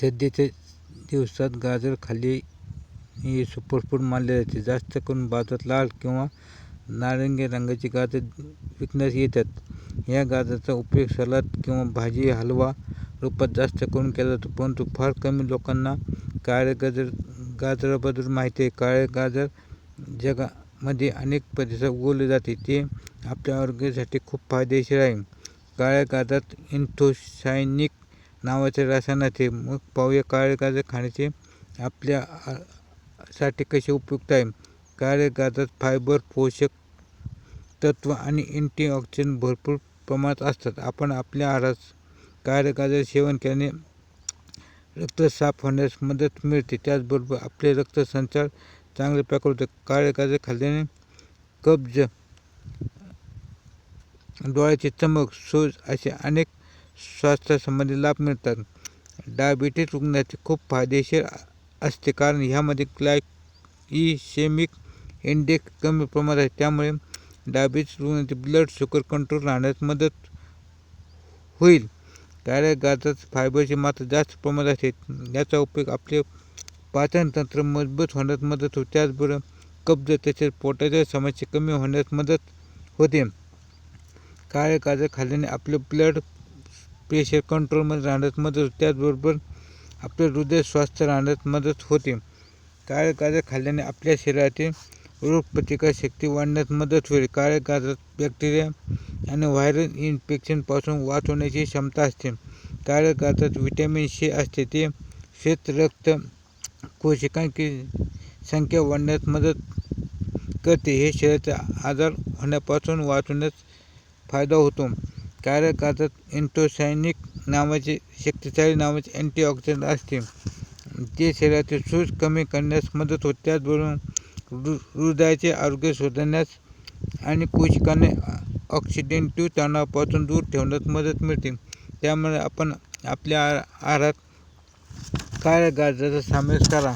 सध्याच्या दिवसात गाजर खाल्ले हे सुपरफूड मानले जाते. जास्त करून बाजारात लाल किंवा नारंगी रंगाची गाजर विकण्यास येतात. या गाजराचा उपयोग सलाद किंवा भाजी हलवा रूपात जास्त करून केला जातो परंतु फार कमी लोकांना काळे गाजर गाजराबद्दल माहिती आहे. काळे गाजर जगामध्ये अनेक प्रदेशात उगवले जाते. ते आपल्या आरोग्यासाठी खूप फायदेशीर आहे. काळ्या गाजरात इंथोसायनिक नावाचे रसायनाचे मग पाहूया काळे गाजर खाण्याचे आपल्या साठी कसे उपयुक्त आहे. काळे गाजरात फायबर पोषक तत्व आणि अँटीऑक्सिडंट भरपूर प्रमाणात असतात. आपण आपल्या आहारात काळे गाजर सेवन केल्याने रक्त साफ होण्यास मदत मिळते. त्याचबरोबर आपले रक्तसंचार चांगले प्रकार होते काळे गाजर खाल्ल्याने कब्ज डोळ्याची चमक सूज असे अनेक स्वास्थ्यासंबंधी लाभ मिळतात. डायबिटीज रुग्णाचे खूप फायदेशीर असते कारण ह्यामध्ये ग्लायसेमिक इंडेक्स कमी प्रमाणात आहे. त्यामुळे डायबिटीज रुग्णाचे ब्लड शुगर कंट्रोल राहण्यास मदत होईल. काळ्या गाजरात फायबरची मात्रा जास्त प्रमाणात असते. याचा उपयोग आपले पाचनतंत्र मजबूत होण्यास मदत होते. त्याचबरोबर कब्ज तसेच पोटाच्या समस्या कमी होण्यास मदत होते. काळे गाजर खाल्ल्याने आपले ब्लड प्रेशर कंट्रोलमध्ये राहण्यास मदत होते. त्याचबरोबर आपले हृदय स्वास्थ्य राहण्यास मदत होते. काळे गाजर खाल्ल्याने आपल्या शरीरातील रोगप्रतिकारशक्ती वाढण्यास मदत होईल. काळ्या गाजरात बॅक्टेरिया आणि व्हायरल इन्फेक्शनपासून वाचवण्याची क्षमता असते. काळ्या गाजरात व्हिटॅमिन सी असते. ते श्वेत रक्त कोशिकांची संख्या वाढण्यास मदत करते. हे शरीराचा आजार होण्यापासून वाचवण्यास फायदा होतो. काळ्या गाजरात एन्थोसायनिक नावाचे शक्तिशाली नावाचे अँटीऑक्सिडंट असते जे शरीरातील सूज कमी करण्यास मदत होते. त्याचबरोबर हृदयाचे आरोग्य सुधारण्यास आणि कोशिकांना ऑक्सिडेंटिव्ह तणावापासून दूर ठेवण्यास मदत मिळते. त्यामुळे आपण आपल्या आहारात काळ्या गाजराचा समावेश करा.